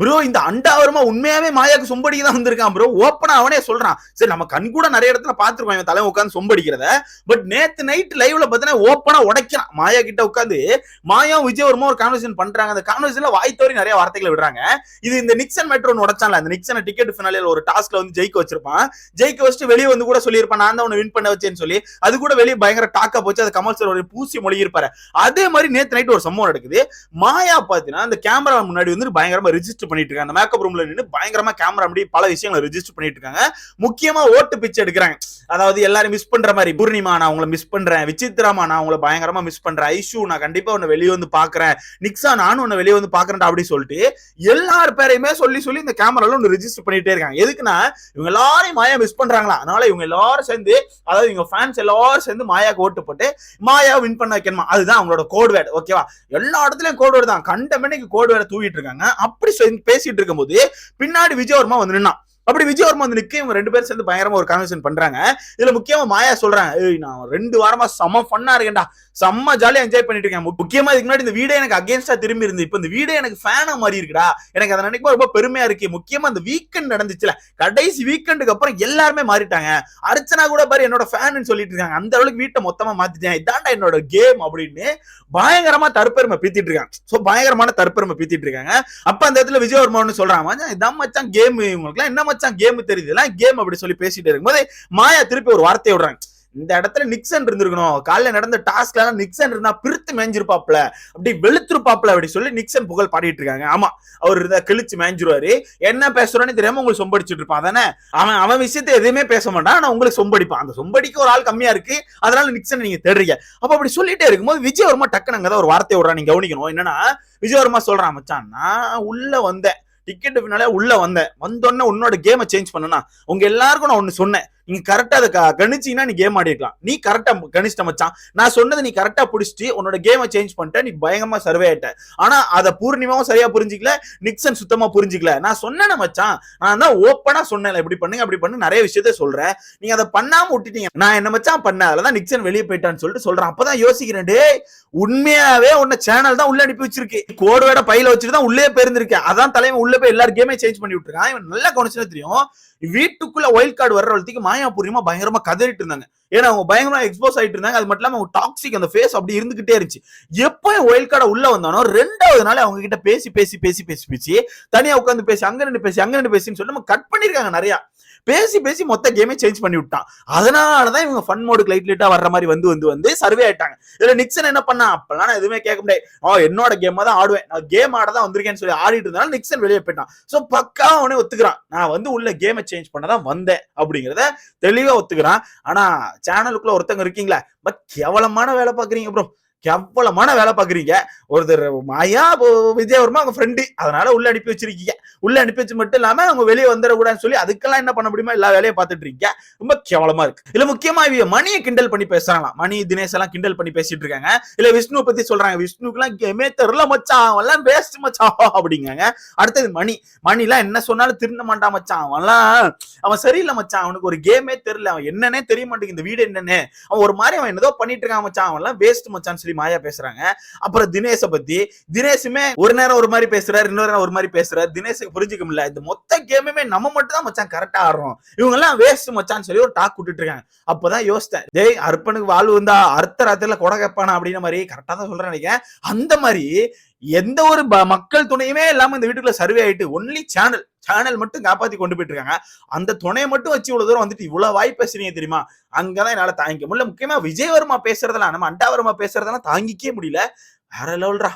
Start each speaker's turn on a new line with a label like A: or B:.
A: Bro இந்த அண்டாவரமா உண்மையாவே மாயாக்கு சொம்படிக்கு தான் வந்திருக்கான் ப்ரோ ஓப்பனா அவனே சொல்றான். சரி நம்ம கண் கூட நிறைய இடத்துல பாத்துருக்கோம் இவன் தலை உட்காந்து சொம்படிக்கிறத. பட் நேத்து நைட் லைவ்ல பாத்தீங்கன்னா ஓப்பனா உடைக்கிறான். மாயா கிட்ட உட்காந்து மாயா விஜயவர்மா ஒரு கான்வர்சேஷன் பண்றாங்க. அந்த கான்வர்சேஷன்ல வாய் தவறி நிறைய வார்த்தைகளை விடுறாங்க. இது இந்த நிக்சன் மெட்ரோ உடைச்சான்ல அந்த நிக்சனை டிக்கெட் ஃபினாலில் ஒரு டாஸ்க்ல வந்து ஜெயிக்க வச்சிருப்பான். ஜெயிக்க வச்சுட்டு வெளியே வந்து கூட சொல்லியிருப்பான் நான் தான் உன்னை வின் பண்ண வச்சேன்னு சொல்லி. அது கூட வெளியே பயங்கர டாக்கா போச்சு. அது கமல் சார் ஒரு பூசி மொழி இருப்பாரு அதே மாதிரி நேத்து நைட் ஒரு சம்பவம் நடக்குது. மாயா பாத்தீங்கன்னா அந்த கேமரா முன்னாடி வந்து பயங்கரமா ரிஜிஸ்டர் பண்ணிட்டு இருக்காங்க அந்த மேக்கப் ரூம்ல நின்று பயங்கரமா கேமரா அப்படி பல விஷயங்களை ரிஜிஸ்டர் பண்ணிட்டு இருக்காங்க முக்கியமா ஓட்டு பிச்சை எடுக்கிறாங்க. அதாவது எல்லாரும் மிஸ் பண்ற மாதிரி பூர்ணிமா நான் உங்களை மிஸ் பண்றேன் விசித்ராமா நான் உங்களை பயங்கரமா மிஸ் பண்றேன் ஐஷு நான் கண்டிப்பா உன்னை வெளியே வந்து பாக்குறேன் நிக்ஸா நானும் உன்னை வெளியே வந்து பாக்குறேன் அப்படின்னு சொல்லிட்டு எல்லார் பேரையுமே சொல்லி சொல்லி இந்த கேமரால ஒன்று ரிஜிஸ்டர் பண்ணிட்டே இருக்காங்க. எதுக்குன்னா இவங்க எல்லாரையும் மாயா மிஸ் பண்றாங்களா? அதனால இவங்க எல்லாரும் சேர்ந்து அதாவது இவங்க ஃபேன்ஸ் எல்லாரும் சேர்ந்து மாயாக்கு ஓட்டு போட்டு மாயா வின் பண்ண வைக்கணுமா? அதுதான் அவங்களோட கோட் வேர்டு ஓகேவா எல்லா இடத்துலயும் கோட் வேர்டு தான். கண்ட மணிக்கு கோட் வேர்டு தூவிட்டு இருக்காங்க. அப்படி பேசிட்டு இருக்கும்போது பின்னாடி விஜயவர்மா வந்து நின்னான். அப்படி விஜயவர்மா வந்து நிக்க இவங்க ரெண்டு பேரும் சேர்ந்து பயங்கரமா ஒரு கான்வர்சேஷன் பண்றாங்க. இதுல முக்கியமா மாயா சொல்றாங்க ஏய் நான் ரெண்டு வாரமா செம ஃபன்னா இருக்கேன்டா. செம்ம ஜாலியா என்ஜாய் பண்ணிட்டு இருக்கேன். முக்கியமா இதுக்கு முன்னாடி இந்த வீடே எனக்கு அகேன்ஸ்டா திரும்பி இருந்து இப்போ இந்த வீடே எனக்கு ஃபேனா மாதிரி இருக்குடா. எனக்கு அதை நினைக்கும் ரொம்ப பெருமையா இருக்கு. முக்கியமா இந்த வீக்கெண்ட் நடந்துச்சுல. கடைசி வீக்கெண்டுக்கு அப்புறம் எல்லாருமே மாறிட்டாங்க. அர்ச்சனா கூட பாரு என்னோட ஃபேன் சொல்லிட்டு இருக்காங்க. அந்த அளவுக்கு வீட்டை மொத்தமா மாத்திட்டேன். இதான்டா என்னோட கேம் அப்படின்னு பயங்கரமா தற்பெருமை பீத்திட்டு இருக்காங்க. சோ பயங்கரமான தற்பெருமை பீத்திட்டு இருக்காங்க. அப்ப அந்த இடத்துல விஜயவர்மான்னு ஒண்ணு சொல்றாங்க. மச்சான் இதான் மச்சான் கேம் இவங்களுக்கு என்ன மச்சான் கேம் தெரியுது? கேம் அப்படி சொல்லி பேசிட்டு இருக்கும்போது மாயா திருப்பி ஒரு வார்த்தையை விடுறாங்க. இந்த இடத்துல நிக்சன் இருந்திருக்கணும். காலைல நடந்த டாஸ்க்ல எல்லாம் நிக்சன் இருந்தா பிரித்து மேஞ்சிருப்பாப்ல அப்படி வெளுத்திருப்பாப்ல அப்படி சொல்லி நிக்சன் புகழ் பாடிட்டு இருக்காங்க ஆமா அவர் இருந்தா கிழிச்சு மேஞ்சிருவாரு. என்ன பேசுறான்னு தெரியாம உங்களுக்கு சொம்படிச்சிட்டு இருப்பான். அதானே? அவன் அவன் விஷயத்தை எதுவுமே பேச மாட்டான். ஆனா உங்களுக்கு சொம்படிப்பான். அந்த சொம்படிக்கு ஒரு ஆள் கம்மியா இருக்கு. அதனால நிக்சன் நீங்க தேடுறீங்க. அப்ப அப்படி சொல்லிட்டே இருக்கும்போது விஜயவர்மா டக்குனு அங்கதான் ஒரு வார்த்தை விடுறா நீங்க கவனிக்கணும். என்னன்னா விஜயவர்மா சொல்றான் மச்சான் நான் உள்ள வந்தேன். டிக்கெட் பின்னாலே உள்ள வந்தேன். வந்தோடனே உன்னோட கேமை சேஞ்ச் பண்ணனா உங்க எல்லாருக்கும் நான் ஒன்னு சொன்னேன். நீங்க கரெக்டா அதை கணிச்சீங்கன்னா நீ கேம் ஆடிருக்கலாம். நீ கரெக்டா கணிச்சிட்ட மச்சான். நான் சொன்னதை நீ கரெக்டா புடிச்சிட்டு உன்னோட கேமை சேஞ்ச் பண்ணிட்ட நீ பயங்கரமா சர்வே ஆயிட்ட. ஆனா அதை பூர்ணிமாவும் சரியா புரிஞ்சிக்கல நிக்சன் சுத்தமா புரிஞ்சிக்கல. நான் சொன்னேன் மச்சான். நான் தான் ஓப்பனா சொன்னேன். இப்படி பண்ணுங்க அப்படி பண்ணு நிறைய விஷயத்த சொல்றேன். நீங்க அதை பண்ணாம விட்டுட்டீங்க. நான் என்ன மச்சான் பண்ண அதுலதான் நிக்சன் வெளியே போயிட்டான்னு சொல்லிட்டு சொல்றேன். அப்பதான் யோசிக்கிறேன் டே உண்மையாவே உன்ன சேனல் தான் உள்ள அனுப்பி வச்சிருக்கு. கோடு வேட பையில வச்சுட்டு தான் உள்ளே போயிருந்திருக்கேன் அதான் தலைவன் உள்ள போய் எல்லாரும் கேமே சேஞ்ச் பண்ணி விட்டுருக்கான். இவன் நல்லா கவனிச்சுன்னு தெரியும் வீட்டுக்குள்ள ஒயில்ட் கார்டு வர்ற வளர்த்திக்கு மாயா பயங்கரமா கதறிட்டு இருந்தாங்க. ஏன்னா அவங்க பயங்கரமா எக்ஸ்போஸ் ஆயிட்டு இருந்தாங்க. அது மட்டும் இல்லாம அவங்க டாக்ஸிக் அந்த ஃபேஸ் அப்படி இருந்துகிட்டே இருந்துச்சு. எப்போ ஒயில் கார்டை உள்ள வந்தானோ ரெண்டாவது நாள் அவங்க கிட்ட பேசி பேசி பேசி பேசி பேசி தனியா உட்காந்து பேசி அங்க நின்று பேசி அங்க நின்று பேசின்னு சொல்லி நம்ம கட் பண்ணிருக்காங்க நிறைய. பேசி பேசி மொத்த கேமே சேஞ்ச் பண்ணி விட்டான். அதனாலதான் இவங்க ஃபன் மோடுக்கு லைட் லைட்டா வர்ற மாதிரி வந்து வந்து வந்து சர்வே ஆயிட்டாங்க. இதுல நிக்சன் என்ன பண்ணா? அப்பெல்லாம் நான் எதுவுமே கேட்க முடியாது. ஆ என்னோட கேம் தான் ஆடுவேன். நான் கேம் ஆட தான் வந்திருக்கேன்னு சொல்லி ஆடிட்டு இருந்தாலும் நிக்சன் வெளியே போயிட்டான். சோ பக்கா அவனே ஒத்துக்கிறான். நான் வந்து உள்ள கேமை சேஞ்ச் பண்ண தான் வந்தேன். அப்படிங்கிறத தெளிவா ஒத்துக்கிறான். ஆனா சேனலுக்குள்ள ஒருத்தங்க இருக்கீங்களா பட் கேவலமான வேலை பாக்குறீங்க ப்ரோ கேவலமான வேலை பாக்குறீங்க. ஒருத்தர் மாயா விஜயவர்மா அவங்க ஃப்ரெண்டு அதனால உள்ள அனுப்பி வச்சிருக்கீங்க. உள்ள அனுப்பி வச்சு மட்டும் இல்லாம அவங்க வெளியே வந்துடக்கூடாதுன்னு சொல்லி அதுக்கெல்லாம் என்ன பண்ண முடியுமா எல்லா வேலையும் பார்த்துட்டு இருக்கீங்க. ரொம்ப கேவலமா இருக்கு. இல்ல முக்கியமா இவங்க மணியை கிண்டல் பண்ணி பேசுறாங்களா மணி தினேஷ் எல்லாம் கிண்டல் பண்ணி பேசிட்டு இருக்காங்க. இல்ல விஷ்ணு பத்தி சொல்றாங்க. விஷ்ணுக்குலாம் கேமே தெரியல மச்சான். அவன்லாம் வேஸ்ட் மச்சான் அப்படிங்காங்க. அடுத்தது மணி. மணி எல்லாம் என்ன சொன்னாலும் திருந்த மாட்டான் மச்சான். அவன்லாம் அவன் சரியில்லை மச்சான். அவனுக்கு ஒரு கேமே தெரியல. அவன் என்னன்னே தெரிய மாட்டேங்குது. இந்த வீடு என்னன்னு. அவன் ஒரு மாதிரி அவன் என்னதோ பண்ணிட்டு இருக்கான் மச்சான். அவன்லாம் வேஸ்ட் மச்சான் மோஸ்ட்லி மாயா பேசுறாங்க. அப்புறம் தினேஷ பத்தி தினேஷுமே ஒரு நேரம் ஒரு மாதிரி பேசுறாரு இன்னொரு நேரம் ஒரு மாதிரி பேசுறாரு. தினேஷுக்கு புரிஞ்சுக்க முடியல. இந்த மொத்த கேமுமே நம்ம மட்டும் தான் மச்சான் கரெக்டா ஆடுறோம். இவங்க எல்லாம் வேஸ்ட் மச்சான்னு சொல்லி ஒரு டாக் விட்டுட்டு இருக்காங்க. அப்பதான் யோசித்தேன் டேய் அர்ப்பனுக்கு வாழ்வு வந்தா அர்த்த ராத்திரில கொடை கேட்பானா? அப்படின்ற மாதிரி கரெக்டா தான் சொல்றேன் நினைக்கிறேன். அந்த மாதிரி எந்த ஒரு மக்கள் துணையுமே இல்லாம இந்த வீட்டுக்குள்ள சர்வே ஆயிட்டு ஒன்லி சேனல் சேனல் மட்டும் காப்பாத்தி கொண்டு போயிட்டு இருக்காங்க அந்த துணையை மட்டும் வச்சு இவ்வளவு தூரம் வந்துட்டு இவ்வளவு வாய் பேசுறீங்க தெரியுமா? அங்கதான் என்னால தாங்கிக்க முடியல. முக்கியமா விஜயவர்மா பேசுறதெல்லாம் நம்ம அண்டாவர்மா பேசுறதெல்லாம் தாங்கிக்கவே முடியல. வேற லெவல்ரா.